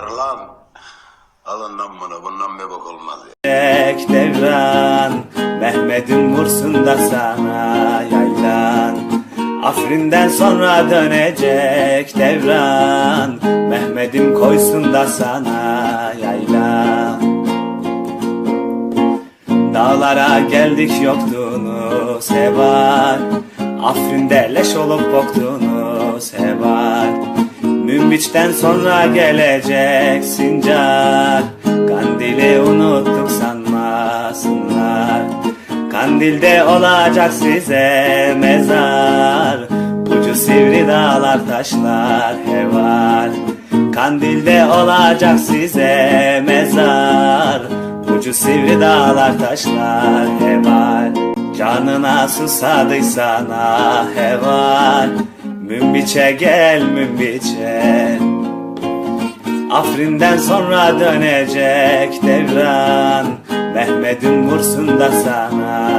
lan. Alın bunu bundan bebek olmaz. Tek devran Mehmet'im vursun da sana yaylan Afrin'den sonra dönecek devran Mehmet'im koysun da sana yaylan Dağlara geldik yoktuğunu sevar Afrin'de leş olup boktuğunu sevar Münbiç'ten sonra gelecek sincar Kandili unuttuk sanmasınlar. Kandilde olacak size mezar. Ucu sivri dağlar taşlar heval. Kandilde olacak size mezar. Ucu sivri dağlar taşlar heval. Canına susadıysan ah heval Münbiçe gel münbiçe Afrin'den sonra dönecek devran. Mehmet'im vursun da sana